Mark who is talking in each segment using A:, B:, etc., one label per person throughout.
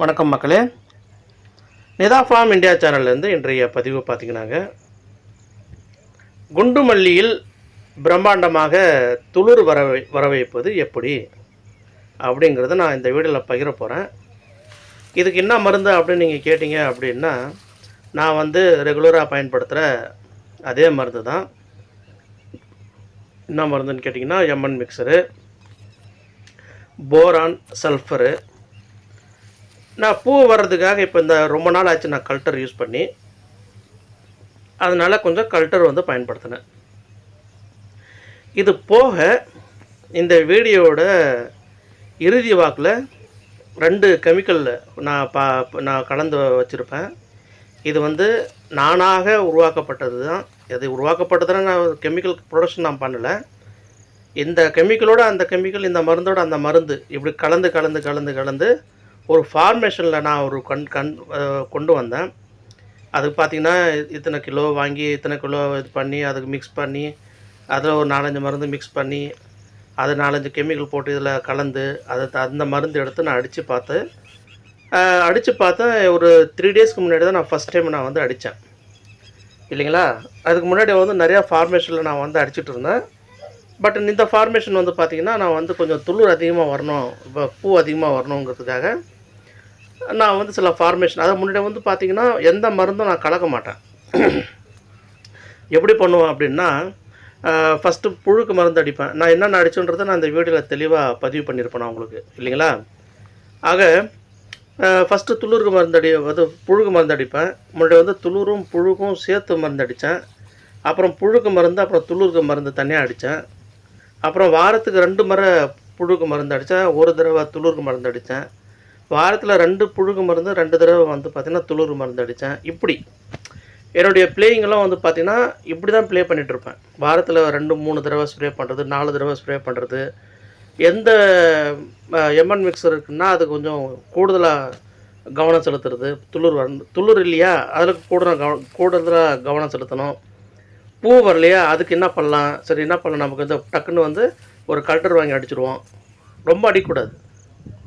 A: வணக்கம் மக்களே. Nita farm India சேனல்லேருந்து இன்றைய பதிவு பார்த்தீங்கன்னாங்க குண்டுமல்லியில் பிரம்மாண்டமாக துளிர் வர வர வைப்பது எப்படி? அப்படிங்கிறத நான் இந்த வீடியோவில் பகிர போகிறேன் இதுக்கு என்ன மருந்து அப்படின்னு நீங்கள் கேட்டிங்க அப்படின்னா நான் வந்து ரெகுலராக பயன்படுத்துகிற அதே மருந்து தான். என்ன மருந்துன்னு கேட்டிங்கன்னா எம்என் மிக்சரு போரான் சல்ஃபரு நான் பூ வர்றதுக்காக இப்போ இந்த ரொம்ப நாள் ஆச்சு நான் கல்ட்டர் யூஸ் பண்ணி. அதனால் கொஞ்சம் கல்ட்டர் வந்து பயன்படுத்தினேன். இது போக இந்த வீடியோவோட இறுதி வாக்கில் ரெண்டு கெமிக்கல் நான் பா நான் கலந்து வச்சுருப்பேன். இது வந்து நானாக உருவாக்கப்பட்டது தான். இது உருவாக்கப்பட்டதுன்னா நான் கெமிக்கல் ப்ரொடக்ஷன் நான் பண்ணலை. இந்த கெமிக்கலோட அந்த கெமிக்கல் இந்த மருந்தோட அந்த மருந்து இப்படி கலந்து கலந்து கலந்து கலந்து ஒரு ஃபார்மேஷனில் நான் ஒரு கண் கண் கொண்டு வந்தேன். அதுக்கு பார்த்தீங்கன்னா இத்தனை கிலோ வாங்கி இத்தனை கிலோ இது பண்ணி அதுக்கு மிக்ஸ் பண்ணி அதில் ஒரு நாலஞ்சு மருந்து மிக்ஸ் பண்ணி அது நாலஞ்சு கெமிக்கல் போட்டு இதில் கலந்து அதை த- அந்த மருந்து எடுத்து நான் அடித்து பார்த்து அடித்து பார்த்தேன் ஒரு த்ரீ டேஸ்க்கு முன்னாடி தான் நான் ஃபஸ்ட் டைம் நான் வந்து அடித்தேன் இல்லைங்களா? அதுக்கு முன்னாடி வந்து நிறையா ஃபார்மேஷனில் நான் வந்து அடிச்சிட்டு இருந்தேன். பட் இந்த ஃபார்மேஷன் வந்து பார்த்திங்கன்னா நான் வந்து கொஞ்சம் துளிர் அதிகமாக வரணும் இப்போ பூ அதிகமாக வரணுங்கிறதுக்காக நான் வந்து சில ஃபார்மேஷன் அதை முன்னாடி வந்து பார்த்திங்கன்னா எந்த மருந்தும் நான் கலக்க மாட்டேன். எப்படி பண்ணுவேன் அப்படின்னா ஃபஸ்ட்டு புழுக்கு மருந்து அடிப்பேன். நான் என்னென்ன அடிச்சுன்றதை நான் இந்த வீடியோவில் தெளிவாக பதிவு பண்ணியிருப்பேன் நான் உங்களுக்கு இல்லைங்களா? ஆக ஃபஸ்ட்டு துளுருக்கு மருந்து அடி அது புழுக்கு மருந்து அடிப்பேன். முன்னாடி வந்து துளிரும் புழுக்கும் சேர்த்து மருந்து அடித்தேன் அப்புறம் புழுக்கு மருந்து அப்புறம் துளுருக்கு மருந்து தனியாக அடித்தேன் அப்புறம் வாரத்துக்கு ரெண்டு முறை புழுக்கு மருந்து அடித்தேன் ஒரு தடவை துளுருக்கு மருந்து அடித்தேன் வாரத்தில் ரெண்டு புழுகு மருந்து ரெண்டு தடவை வந்து பார்த்திங்கன்னா துளுர் மருந்து அடித்தேன் இப்படி. என்னுடைய பிளேயிங்கெல்லாம் வந்து பார்த்திங்கன்னா இப்படி தான் ப்ளே பண்ணிகிட்ருப்பேன் வாரத்தில் ரெண்டு மூணு தடவை ஸ்ப்ரே பண்ணுறது நாலு தடவை ஸ்ப்ரே பண்ணுறது எந்த எம்என் மிக்சர் இருக்குன்னா அது கொஞ்சம் கூடுதலாக கவனம் செலுத்துறது. துளிர் வரணும் துளிர் இல்லையா? அதில் கூட கவனம் கூடுதலாக கவனம் செலுத்தணும். பூ வரலையா? அதுக்கு என்ன பண்ணலாம்? சரி என்ன பண்ணலாம்? நமக்கு வந்து டக்குன்னு வந்து ஒரு கல்டர் வாங்கி அடிச்சிடுவோம் ரொம்ப அடிக்கக்கூடாது.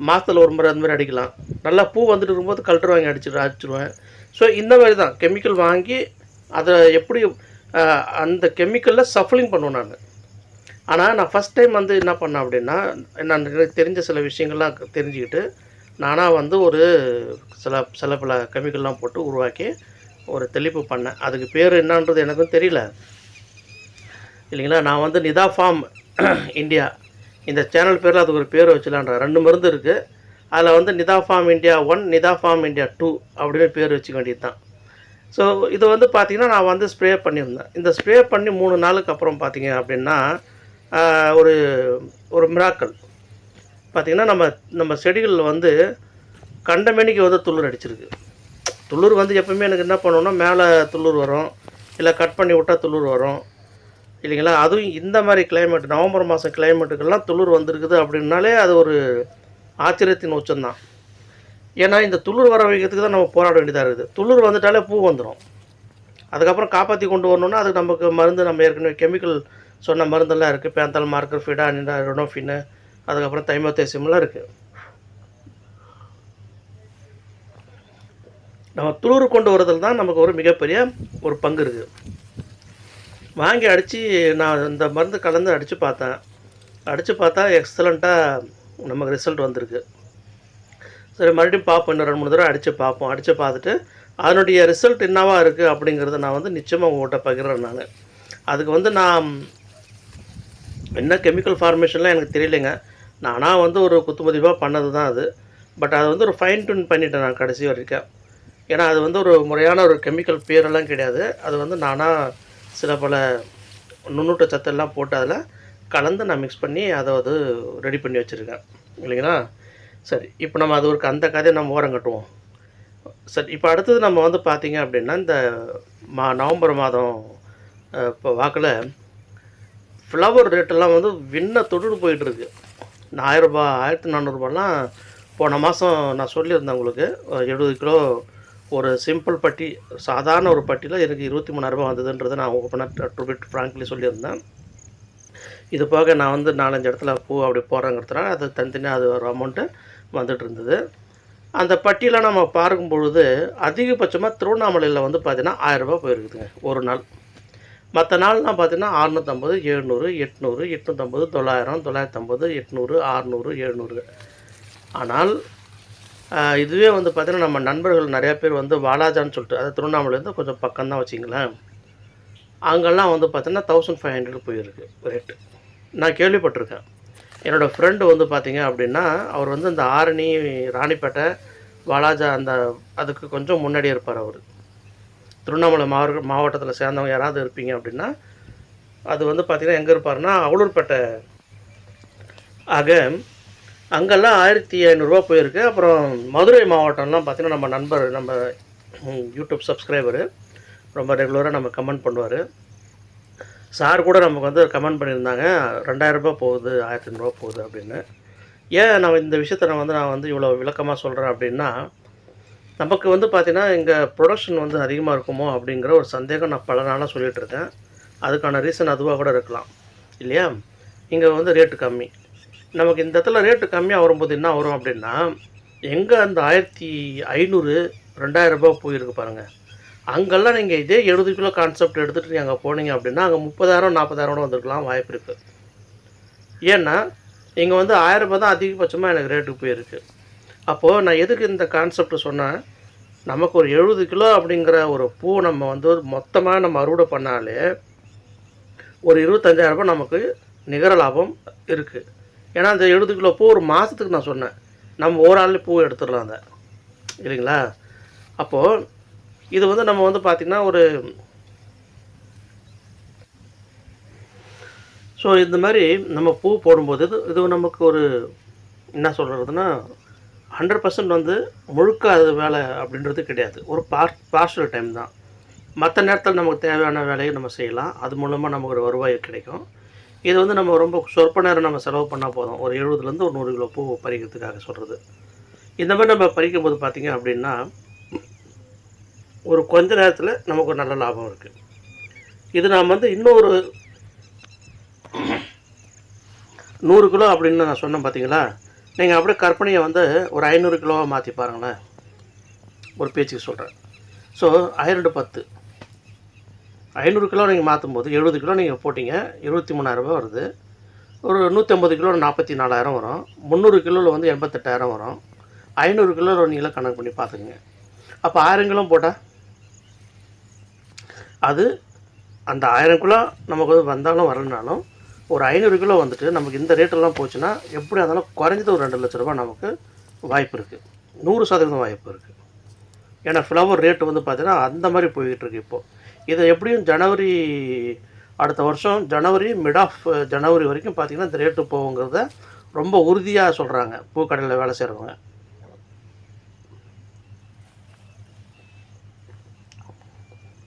A: மாதத்தில் ஒரு முறை அந்த மாதிரி அடிக்கலாம். நல்லா பூ வந்துட்டு இருக்கும்போது கல்டர் வாங்கி அடிச்சுட்டு அடிச்சிடுவேன் ஸோ இந்த மாதிரி தான் கெமிக்கல் வாங்கி அதை எப்படி அந்த கெமிக்கலில் சஃப்லிங் பண்ணுவேன் நான். ஆனால் நான் ஃபஸ்ட் டைம் வந்து என்ன பண்ணேன் அப்படின்னா நான் எனக்கு தெரிஞ்ச சில விஷயங்கள்லாம் தெரிஞ்சுக்கிட்டு நானாக வந்து ஒரு சில சில பல கெமிக்கல்லாம் போட்டு உருவாக்கி ஒரு தெளிப்பு பண்ணேன். அதுக்கு பேர் என்னன்றது எனக்கும் தெரியல. இல்லைங்களா? நான் வந்து நிதா ஃபார்ம் இந்தியா இந்த சேனல் பேரில் அதுக்கு ஒரு பேர் வச்சலான்ற ரெண்டு மருந்து இருக்குது அதில் வந்து Nitha farm India one Nitha farm India two அப்படின்னு பேர் வச்சுக்க வேண்டியது தான் ஸோ இது வந்து பார்த்திங்கன்னா நான் வந்து ஸ்ப்ரே பண்ணியிருந்தேன். இந்த ஸ்ப்ரே பண்ணி மூணு நாளுக்கு அப்புறம் பார்த்தீங்க அப்படின்னா ஒரு ஒரு மிராக்கள் பார்த்திங்கன்னா நம்ம நம்ம செடிகளில் வந்து கண்டமேனிக்கு வந்து துளிர் அடிச்சிருக்கு. துளிர் வந்து எப்பவுமே எனக்கு என்ன பண்ணணும்னா மேலே துளிர் வரும். இல்லை கட் பண்ணி விட்டால் துளிர் வரும். இல்லைங்களா? அதுவும் இந்த மாதிரி கிளைமேட் நவம்பர் மாதம் கிளைமேட்டுக்கெல்லாம் துளிர் வந்திருக்குது அப்படின்னாலே அது ஒரு ஆச்சரியத்தின் உச்சம்தான். ஏன்னா இந்த துளிர் வர வைக்கிறதுக்கு தான் நம்ம போராட வேண்டியதாக இருக்குது. துளிர் வந்துட்டாலே பூ வந்துடும் அதுக்கப்புறம் காப்பாற்றி கொண்டு வரணும்னா அதுக்கு நமக்கு மருந்து நம்ம ஏற்கனவே கெமிக்கல் சொன்ன மருந்தெல்லாம் இருக்குது பேந்தால் மார்க்கர் ஃபிடா நிண்டா ரொனோஃபின்னு அதுக்கப்புறம் தைமத்தேசியம்லாம் இருக்குது நம்ம துளிர் கொண்டு வரதில் தான் நமக்கு ஒரு மிகப்பெரிய ஒரு பங்கு இருக்குது வாங்கி அடித்து நான் இந்த மருந்து கலந்து அடித்து பார்த்தேன். அடித்து பார்த்தா எக்ஸலண்ட்டாக நமக்கு ரிசல்ட் வந்திருக்கு. சரி மறுபடியும் பார்ப்போம் இன்னும் ரெண்டு மூணு தடவை அடித்து பார்ப்போம். அடித்து பார்த்துட்டு அதனுடைய ரிசல்ட் என்னவாக இருக்குது அப்படிங்கிறத நான் வந்து நிச்சயமாக உங்கள்கிட்ட பகிர்றேன் நான். அதுக்கு வந்து நான் என்ன கெமிக்கல் ஃபார்மேஷன்லாம் எனக்கு தெரியலைங்க. நானாக வந்து ஒரு குத்துமதிப்பாக பண்ணது தான் அது. பட் அதை வந்து ஒரு ஃபைன் டியூன் பண்ணிட்டேன் நான் கடைசி வரைக்கும். ஏன்னா அது வந்து ஒரு முறையான ஒரு கெமிக்கல் பேரெல்லாம் கிடையாது. அது வந்து நானாக சில பல நுண்ணூட்ட சத்தெல்லாம் போட்டு அதில் கலந்து நான் மிக்ஸ் பண்ணி அதை வந்து ரெடி பண்ணி வச்சுருக்கேன். இல்லைங்களா? சரி இப்போ நம்ம அது ஒரு அந்த கதையை நம்ம ஓரம் கட்டுவோம். சரி இப்போ அடுத்தது நம்ம வந்து பார்த்தீங்க அப்படின்னா இந்த மா நவம்பர் மாதம் இப்போ வாக்கில் ஃப்ளவர் ரேட்டெல்லாம் வந்து விண்ண தொட்டு போயிட்டுருக்கு ஆயிரரூபா ஆயிரத்தி நானூறுபாலாம் போன மாதம் நான் சொல்லியிருந்தேன் உங்களுக்கு எழுபது கிலோ ஒரு சிம்பிள் பட்டி சாதாரண ஒரு பட்டியில் எனக்கு இருபத்தி மூணாயிரரூபா வந்ததுன்றதை நான் ஓப்பனாக டு பிட் ஃப்ராங்க்லி சொல்லியிருந்தேன். இது போக நான் வந்து நாலஞ்சு இடத்துல பூ அப்படி போகிறேங்கிறதுனால அது தனித்தனியாக அது ஒரு அமௌண்ட்டு வந்துட்டு இருந்தது. அந்த பட்டியலை நம்ம பார்க்கும் பொழுது அதிகபட்சமாக திருவண்ணாமலையில் வந்து பார்த்தீங்கன்னா ஆயிரரூபா போயிருக்குதுங்க ஒரு நாள். மற்ற நாள்லாம் பார்த்திங்கன்னா அறுநூற்றம்பது எழுநூறு எட்நூறு எட்நூற்றம்பது தொள்ளாயிரம் தொள்ளாயிரத்தம்பது எட்நூறு அறுநூறு எழுநூறு. ஆனால் இதுவே வந்து பார்த்தீங்கன்னா நம்ம நண்பர்கள் நிறையா பேர் வந்து வாலாஜான்னு சொல்லிட்டு அதாவது திருவண்ணாமலையிலேருந்து கொஞ்சம் பக்கம் தான் வச்சிங்களேன். அங்கெல்லாம் வந்து பார்த்தீங்கன்னா தௌசண்ட் ஃபைவ் ஹண்ட்ரட் போயிருக்கு ரேட்டு நான் கேள்விப்பட்டிருக்கேன். என்னோடய ஃப்ரெண்டு வந்து பார்த்தீங்க அப்படின்னா அவர் வந்து இந்த ஆரணி ராணிப்பேட்டை வாலாஜா அந்த அதுக்கு கொஞ்சம் முன்னாடி இருப்பார் அவர். திருவண்ணாமலை மாவட்ட மாவட்டத்தில் சேர்ந்தவங்க யாராவது இருப்பீங்க அப்படின்னா அது வந்து பார்த்திங்கன்னா எங்கே இருப்பார்னா அவலூர்பேட்டை. ஆக அங்கெல்லாம் ஆயிரத்தி ஐநூறுரூவா போயிருக்கு. அப்புறம் மதுரை மாவட்டம்லாம் பார்த்திங்கன்னா நம்ம நண்பர் நம்ம யூடியூப் சப்ஸ்கிரைபரு ரொம்ப ரெகுலராக நம்ம கமெண்ட் பண்ணுவார். சார் கூட நமக்கு வந்து கமெண்ட் பண்ணியிருந்தாங்க. ரெண்டாயிரரூபா போகுது ஆயிரத்தி ஐநூறுரூவா போகுது அப்படின்னு. ஏன் நான் இந்த விஷயத்தை நான் வந்து நான் வந்து இவ்வளோ விளக்கமாக சொல்கிறேன் அப்படின்னா நமக்கு வந்து பார்த்திங்கன்னா இங்கே ப்ரொடக்ஷன் வந்து அதிகமாக இருக்குமோ அப்படிங்கிற ஒரு சந்தேகம் நான் பல நாளாக சொல்லிகிட்டு இருக்கேன். அதுக்கான ரீசன் அதுவாக கூட இருக்கலாம். இல்லையா? இங்கே வந்து ரேட்டு கம்மி. நமக்கு இந்த இடத்துல ரேட்டு கம்மியாக வரும்போது என்ன வரும் அப்படின்னா எங்கே அந்த ஆயிரத்தி ஐநூறு ரெண்டாயிரம் ரூபாய் போயிருக்கு பாருங்கள் அங்கெல்லாம் நீங்கள் இதே எழுபது கிலோ கான்செப்ட் எடுத்துகிட்டு நீங்கள் அங்கே போனீங்க அப்படின்னா அங்கே முப்பதாயிரம் நாற்பதாயிரம் கூட வந்திருக்கலாம் வாய்ப்பு இருக்குது ஏன்னா இங்கே வந்து ஆயிரம் ரூபாய் தான் அதிகபட்சமாக எனக்கு ரேட்டுக்கு போயிருக்கு. அப்போது நான் எதுக்கு இந்த கான்செப்ட் சொன்னேன்? நமக்கு ஒரு எழுபது கிலோ அப்படிங்கிற ஒரு பூ நம்ம வந்து மொத்தமாக நம்ம அறுவடை பண்ணாலே ஒரு இருபத்தஞ்சாயிரம் ரூபாய் நமக்கு நிகர லாபம் இருக்குது ஏன்னா அந்த எழுபது கிலோ பூ ஒரு மாதத்துக்கு நான் சொன்னேன். நம்ம ஒரு ஆள் பூ எடுத்துடலாம் அதை. இல்லைங்களா? அப்போது இது வந்து நம்ம வந்து பார்த்திங்கன்னா ஒரு ஸோ இந்த மாதிரி நம்ம பூ போடும்போது இது இது நமக்கு ஒரு என்ன சொல்கிறதுனா ஹண்ட்ரட் பர்சன்ட் வந்து முழுக்க அது வேலை அப்படின்றது கிடையாது. ஒரு பார் பார்ஷல் டைம் தான். மற்ற நேரத்தில் நமக்கு தேவையான வேலையை நம்ம செய்யலாம். அது மூலமாக நமக்கு ஒரு வருவாய் கிடைக்கும். இது வந்து நம்ம ரொம்ப சொற்ப நேரம் நம்ம செலவு பண்ணால் போதும். ஒரு எழுபதுலேருந்து ஒரு நூறு கிலோ பூ பறிக்கிறதுக்காக சொல்கிறது இந்த மாதிரி நம்ம பறிக்கும்போது பார்த்திங்க அப்படின்னா ஒரு கொஞ்ச நேரத்தில் நமக்கு ஒரு நல்ல லாபம் இருக்குது இது நாம் வந்து இன்னொரு நூறு கிலோ அப்படின்னு நான் சொன்னேன் பார்த்தீங்களா நீங்கள் அப்படியே கற்பனையை வந்து ஒரு ஐநூறு கிலோவாக மாற்றி பாருங்களேன். ஒரு பேச்சுக்கு சொல்கிறேன் ஸோ ஆயிரம் பத்து. ஐநூறு கிலோ நீங்கள் மாற்றும் போது எழுபது கிலோ நீங்கள் போட்டிங்க இருபத்தி மூணாயிரரூபா வருது. ஒரு நூற்றம்பது கிலோ நாற்பத்தி நாலாயிரம் வரும். முந்நூறு கிலோவில் வந்து எண்பத்தெட்டாயிரம் வரும். ஐநூறு கிலோவில் நீங்களே கணக்கு பண்ணி பார்த்துக்குங்க அப்போ ஆயிரம் கிலோ போட்டால் அது அந்த ஆயிரம் கிலோ நமக்கு வந்து வந்தாலும் வரலனாலும் ஒரு ஐநூறு கிலோ வந்துட்டு நமக்கு இந்த ரேட்டெல்லாம் போச்சுன்னா எப்படி இருந்தாலும் குறைஞ்சது ஒரு ரெண்டு லட்ச ரூபா நமக்கு வாய்ப்பு இருக்குது நூறு சதவீதம் வாய்ப்பு இருக்குது ஏன்னா ஃப்ளவர் ரேட்டு வந்து பார்த்திங்கன்னா அந்த மாதிரி போய்கிட்டு இருக்கு இப்போது இதை எப்படியும் ஜனவரி அடுத்த வருஷம் ஜனவரி மிட் ஆஃப் ஜனவரி வரைக்கும் பார்த்திங்கன்னா இந்த ரேட்டு போகுங்கிறத ரொம்ப உறுதியாக சொல்கிறாங்க பூக்கடையில் வேலை செய்கிறவங்க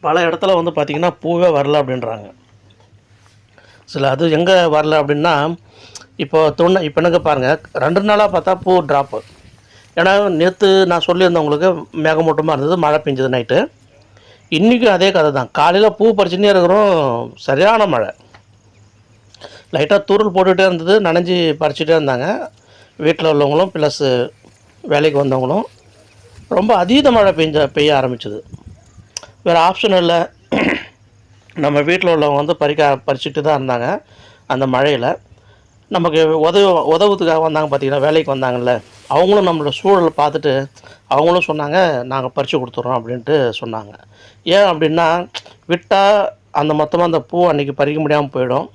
A: பல இடத்துல வந்து பார்த்திங்கன்னா பூவே வரல அப்படின்றாங்க. சில அது எங்கே வரல அப்படின்னா இப்போ தொண்ணு இப்போ எனக்கு பாருங்கள் ரெண்டு நாளாக பார்த்தா பூ ட்ராப்பு ஏன்னா நேற்று நான் சொல்லியிருந்தேன் உங்களுக்கு மேகமூட்டமாக இருந்தது மழை பெஞ்சது நைட்டு இன்றைக்கும் அதே கதை தான் காலையில் பூ பறிச்சுன்னே இருக்கிறோம் சரியான மழை. லைட்டாக தூரல் போட்டுகிட்டே இருந்தது நனைஞ்சி பறிச்சுட்டே இருந்தாங்க. வீட்டில் உள்ளவங்களும் ப்ளஸ் வேலைக்கு வந்தவங்களும். ரொம்ப அதீத மழை பெஞ்ச பெய்ய ஆரம்பிச்சது. வேறு ஆப்ஷன் இல்லை. நம்ம வீட்டில் உள்ளவங்க வந்து பறிக்க பறிச்சுட்டு தான் இருந்தாங்க அந்த மழையில். நமக்கு உதவி உதவுறதுக்காக வந்தாங்க பார்த்தீங்கன்னா வேலைக்கு வந்தாங்கல்ல அவங்களும் நம்மளோட சூழலை பார்த்துட்டு அவங்களும் சொன்னாங்க நாங்கள் பறித்து கொடுத்துட்றோம் அப்படின்ட்டு சொன்னாங்க. ஏன் அப்படின்னா விட்டால் அந்த மொத்தமாக அந்த பூ அன்றைக்கி பறிக்க முடியாமல் போயிடும்.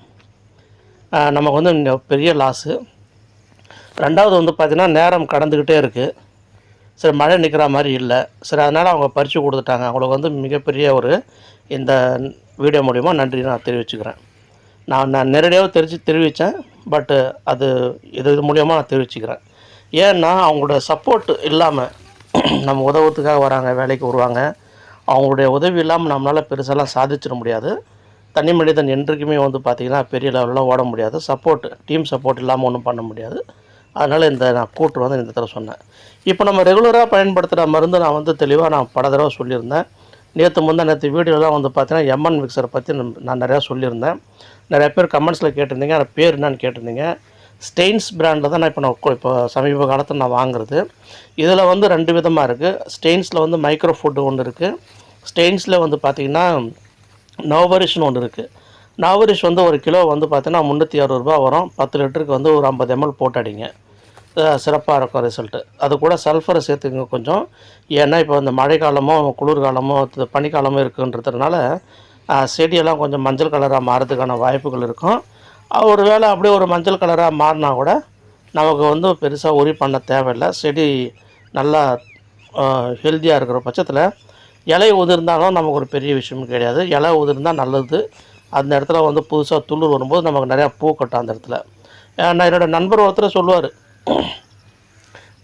A: நமக்கு வந்து இங்கே பெரிய லாஸு ரெண்டாவது வந்து பார்த்திங்கன்னா நேரம் கடந்துக்கிட்டே இருக்குது சரி மழை நிற்கிற மாதிரி இல்லை. சரி அதனால் அவங்க பறித்து கொடுத்துட்டாங்க. அவங்களுக்கு வந்து மிகப்பெரிய ஒரு இந்த வீடியோ மூலிமா நன்றி நான் தெரிவிச்சுக்கிறேன். நான் நான் நேரடியாக தெரிஞ்சு தெரிவித்தேன் பட்டு அது இது இது மூலியமாக நான் தெரிவிச்சுக்கிறேன். ஏன்னா அவங்களோட சப்போர்ட் இல்லாமல் நம்ம உதவுறதுக்காக வராங்க வேலைக்கு வருவாங்க. அவங்களுடைய உதவி இல்லாமல் நம்மளால் பெருசாலாம் சாதிச்சிட முடியாது. தனி மனிதன் என்றைக்குமே வந்து பார்த்திங்கன்னா பெரிய லெவலில் ஓட முடியாது. சப்போர்ட் டீம் சப்போர்ட் இல்லாமல் ஒன்றும் பண்ண முடியாது. அதனால் இந்த நான் கூட்டு வந்து இந்த தடவை சொன்னேன். இப்போ நம்ம ரெகுலராக பயன்படுத்துகிற மருந்து நான் வந்து தெளிவாக நான் பல தடவை சொல்லியிருந்தேன். நேற்று முந்தா நேற்று வீடியோலாம் வந்து பார்த்தீங்கன்னா எம்என் மிக்சரை பற்றி நான் நிறையா சொல்லியிருந்தேன். நிறைய பேர் கமெண்ட்ஸில் கேட்டிருந்தீங்க. அதை பேர் என்னன்னு கேட்டிருந்தீங்க. ஸ்டெயின்ஸ் பிராண்டில் தான் நான் இப்போ நான் இப்போ சமீப காலத்தில் நான் வாங்குறது. இதில் வந்து ரெண்டு விதமாக இருக்குது ஸ்டெயின்ஸில் வந்து மைக்ரோ ஃபுட்டு ஒன்று இருக்குது ஸ்டெயின்ஸில் வந்து பார்த்திங்கன்னா நவரிஷ்னு ஒன்று இருக்குது நவரிஷ் வந்து ஒரு கிலோ வந்து பார்த்தீங்கன்னா முந்நூற்றி அறுபது ரூபா வரும். பத்து லிட்டருக்கு வந்து ஒரு ஐம்பது எம்எல் போட்டடிங்க. சிறப்பாக இருக்கும் ரிசல்ட்டு அது கூட சல்ஃபரை சேர்த்துங்க கொஞ்சம். ஏன்னா இப்போ இந்த மழைக்காலமோ குளிர்காலமோ பனிக்காலமோ இருக்குன்றதுனால செடியெல்லாம் கொஞ்சம் மஞ்சள் கலராக மாறதுக்கான வாய்ப்புகள் இருக்கும். ஒரு வேளை அப்படியே ஒரு மஞ்சள் கலராக மாறினா கூட நமக்கு வந்து பெருசாக உரி பண்ண தேவையில்லை. செடி நல்லா ஹெல்த்தியாக இருக்கிற பட்சத்தில் இலை உதிர்ந்தாலும் நமக்கு ஒரு பெரிய விஷயம் கிடையாது. இலை உதிர்ந்தால் நல்லது. அந்த இடத்துல வந்து புதுசாக துளிர் வரும்போது நமக்கு நிறையா பூ கட்டும் அந்த இடத்துல. நான் என்னோடய நண்பர் ஒருத்தர் சொல்லுவார்.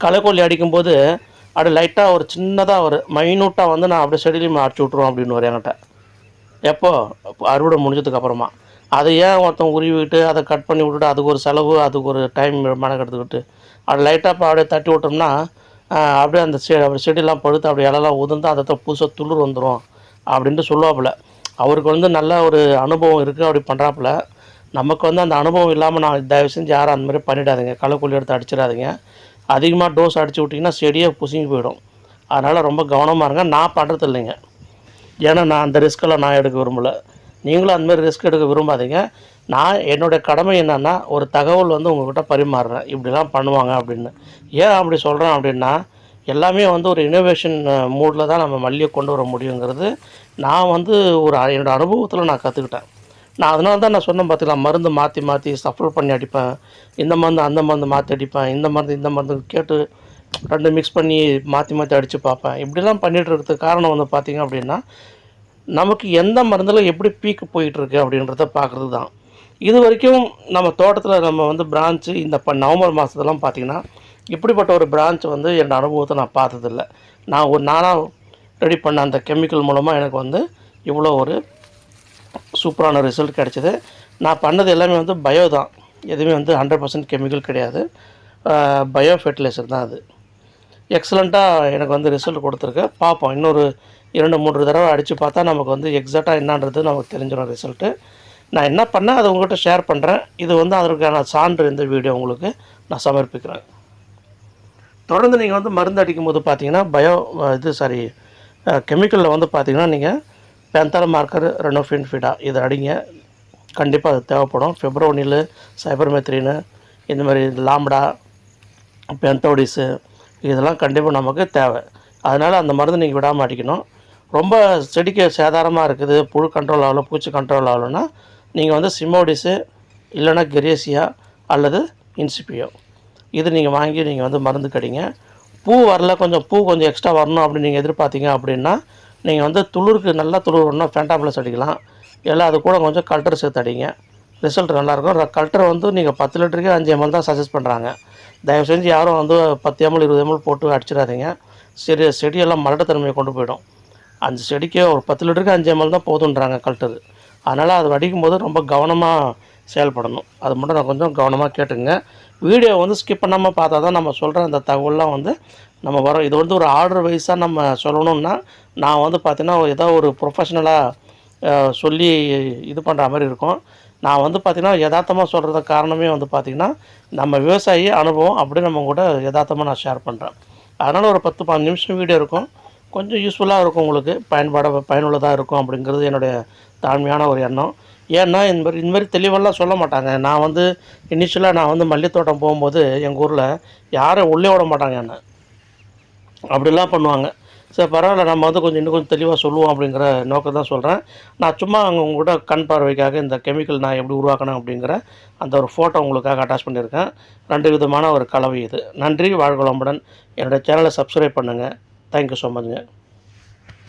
A: களைக்கொல்லி அடிக்கும்போது அப்படி லைட்டாக ஒரு சின்னதாக ஒரு மைனூட்டாக வந்து நான் அப்படியே செடியிலையும் அடிச்சு விட்ருவோம் அப்படின்னு ஒரு என்கிட்ட. எப்போ? அறுவடை முடிஞ்சதுக்கு அப்புறமா. அதை ஏன் ஒருத்தன் உருவிட்டு அதை கட் பண்ணி விட்டுட்டு அதுக்கு ஒரு செலவு அதுக்கு ஒரு டைம் மெனக்கெடுத்துக்கிட்டு அது லைட்டாக இப்போ அப்படியே தட்டி விட்டோம்னா அப்படியே அந்த செ அப்படி செடியெல்லாம் பழுத்து அப்படியே இலலாம் உதிர்ந்து அதை புதுசாக துளிர் வந்துடும் அப்படின்ட்டு சொல்லுவாப்புல. அவருக்கு வந்து நல்ல ஒரு அனுபவம் இருக்குது அப்படி பண்ணுறாப்புல நமக்கு வந்து அந்த அனுபவம் இல்லாமல் நான் தயவு செஞ்சு யாரும் அந்த மாதிரி பண்ணிடாதீங்க. களைக்கொல்லி எடுத்து அடிச்சிடாதீங்க. அதிகமாக டோஸ் அடிச்சு விட்டிங்கன்னா செடியே புசுங்கி போயிடும். அதனால் ரொம்ப கவனமாக இருங்க. நான் பண்ணுறது இல்லைங்க. ஏன்னா நான் அந்த ரிஸ்க்கெல்லாம் நான் எடுக்க விரும்பலை. நீங்களும் அந்தமாரி ரிஸ்க் எடுக்க விரும்பாதீங்க. நான் என்னுடைய கடமை என்னென்னா ஒரு தகவல் வந்து உங்கள்கிட்ட பரிமாறுறேன். இப்படிலாம் பண்ணுவாங்க அப்படின்னு. ஏன் அப்படி சொல்கிறேன் அப்படின்னா எல்லாமே வந்து ஒரு இனோவேஷன் மூடில் தான் நம்ம மல்லியை கொண்டு வர முடியுங்கிறது நான் வந்து ஒரு என்னோடய அனுபவத்தில் நான் கற்றுக்கிட்டேன் நான் அதனால தான் நான் சொன்னேன் பார்த்தீங்களா மருந்து மாற்றி மாற்றி சஃபர் பண்ணி அடிப்பேன். இந்த மருந்து அந்த மருந்து மாற்றி அடிப்பேன். இந்த மருந்து இந்த மருந்து கேட்டு ரெண்டு மிக்ஸ் பண்ணி மாற்றி மாற்றி அடித்து பார்ப்பேன். இப்படிலாம் பண்ணிகிட்டு இருக்கிறதுக்கு காரணம் வந்து பார்த்திங்க அப்படின்னா நமக்கு எந்த மருந்தில் எப்படி பீக்கு போயிட்டுருக்கு அப்படின்றத பார்க்குறது தான். இது வரைக்கும் நம்ம தோட்டத்தில் நம்ம வந்து பிரான்ச்சு இந்த இப்போ நவம்பர் மாதத்துலலாம் பார்த்திங்கன்னா இப்படிப்பட்ட ஒரு பிரான்ச் வந்து என்னோட அனுபவத்தை நான் பார்த்ததில்ல. நான் ஒரு நானாக ரெடி பண்ண அந்த கெமிக்கல் மூலமாக எனக்கு வந்து இவ்வளோ ஒரு சூப்பரான ரிசல்ட் கிடச்சிது. நான் பண்ணது எல்லாமே வந்து பயோ தான். எதுவுமே வந்து ஹண்ட்ரட் பர்சன்ட் கெமிக்கல் கிடையாது. பயோ ஃபெர்டிலைசர் தான் அது. எக்ஸலண்ட்டாக எனக்கு வந்து ரிசல்ட் கொடுத்துருக்கு. பார்ப்போம். இன்னொரு இரண்டு மூன்று தடவை அடித்து பார்த்தா நமக்கு வந்து எக்ஸாக்டாக என்னன்றது நமக்கு தெரிஞ்சிடும் ரிசல்ட்டு நான் என்ன பண்ணேன்? அதை உங்கள்கிட்ட ஷேர் பண்ணுறேன் இது வந்து அதற்கான சான்று இந்த வீடியோ உங்களுக்கு நான் சமர்ப்பிக்கிறேன். தொடர்ந்து நீங்கள் வந்து மருந்து அடிக்கும்போது பார்த்தீங்கன்னா பயோ இது சாரி கெமிக்கலில் வந்து பார்த்தீங்கன்னா நீங்கள் பென்தால் மார்க்கர் ரெனோஃபின் ஃபிடா இதை அடிங்க. கண்டிப்பாக அது தேவைப்படும். ஃபெப்ரோனில் சைபர்மெத்ரின்னு இந்த மாதிரி லாம்டா பென்டோடிஸு இதெல்லாம் கண்டிப்பாக நமக்கு தேவை. அதனால் அந்த மருந்து நீங்கள் விடாமல் அடிக்கணும். ரொம்ப செடிக்கு சேதாரமாக இருக்குது புழு கண்ட்ரோல் ஆகல பூச்சி கண்ட்ரோல் ஆகலைன்னா நீங்கள் வந்து சிமோடிஸு இல்லைன்னா கெரேசியா அல்லது இன்சிபியோ இது நீங்கள் வாங்கி நீங்கள் வந்து மருந்து கடிங்க. பூ வரல கொஞ்சம் பூ கொஞ்சம் எக்ஸ்ட்ரா வரணும் அப்படின்னு நீங்கள் எதிர்பார்த்தீங்க அப்படின்னா நீங்கள் வந்து துளிருக்கு நல்லா துளிர் வரணும் ஃபேண்டாப்ளஸ் அடிக்கலாம். இல்லை அது கூட கொஞ்சம் கல்டர் சேர்த்து அடிங்க. ரிசல்ட் நல்லாயிருக்கும் கல்டர் வந்து நீங்கள் பத்து லிட்டருக்கு அஞ்சு எம்எல் தான் சஜஸ்ட் பண்ணுறாங்க தயவு செஞ்சு யாரும் வந்து பத்து எம்எல் இருபது எம்எல் போட்டு அடிச்சிடாதீங்க. செடி செடியெல்லாம் மலட்டுத்தன்மையை கொண்டு போயிடும். அஞ்சு செடிக்கே ஒரு பத்து லிட்டருக்கு அஞ்சு எம்எல் தான் போதுன்றாங்க கல்டர். அதனால் அது வடிக்கும்போது ரொம்ப கவனமாக செயல்படணும். அது மட்டும் நான் கொஞ்சம் கவனமாக கேட்டுங்க வீடியோ வந்து ஸ்கிப் பண்ணாமல் பார்த்தா தான் நம்ம சொல்கிற அந்த தகவல்லாம் வந்து நம்ம வரோம் இது வந்து ஒரு ஆர்டர் வைஸாக நம்ம சொல்லணும்னா நான் வந்து பார்த்தீங்கன்னா ஏதோ ஒரு ப்ரொஃபஷ்னலாக சொல்லி இது பண்ணுற மாதிரி இருக்கும். நான் வந்து பார்த்திங்கன்னா யதார்த்தமாக சொல்கிறது காரணமே வந்து பார்த்திங்கன்னா நம்ம விவசாயி அனுபவம் அப்படி நம்ம கூட யதார்த்தமாக நான் ஷேர் பண்ணுறேன் அதனால் ஒரு பத்து பதினஞ்சு நிமிஷம் வீடியோ இருக்கும். கொஞ்சம் யூஸ்ஃபுல்லாக இருக்கும் உங்களுக்கு. பயன்பாட பயனுள்ளதாக இருக்கும் அப்படிங்கிறது என்னுடைய தாழ்மையான ஒரு எண்ணம். ஏன்னா இந்த மாதிரி இந்த மாதிரி தெளிவெல்லாம் சொல்ல மாட்டாங்க. நான் வந்து இனிஷியலாக நான் வந்து மல்லித்தோட்டம் போகும்போது எங்கள் ஊரில் யாரும் உள்ளே விட மாட்டாங்க என்னை. அப்படிலாம் பண்ணுவாங்க. சரி பரவாயில்ல நம்ம வந்து கொஞ்சம் இன்னும் கொஞ்சம் தெளிவாக சொல்லுவோம் அப்படிங்கிற நோக்கம் தான் சொல்கிறேன் நான் சும்மா அங்கே உங்கள்கிட்ட கண் பார்வைக்காக இந்த கெமிக்கல் நான் எப்படி உருவாக்கணும் அப்படிங்கிற அந்த ஒரு ஃபோட்டோ உங்களுக்காக அட்டாச் பண்ணியிருக்கேன். ரெண்டு விதமான ஒரு கலவை இது. நன்றி வாழ்வளமுடன் என்னோடய சேனலை சப்ஸ்கிரைப் பண்ணுங்கள் தேங்க்யூ ஸோ மச்ங்க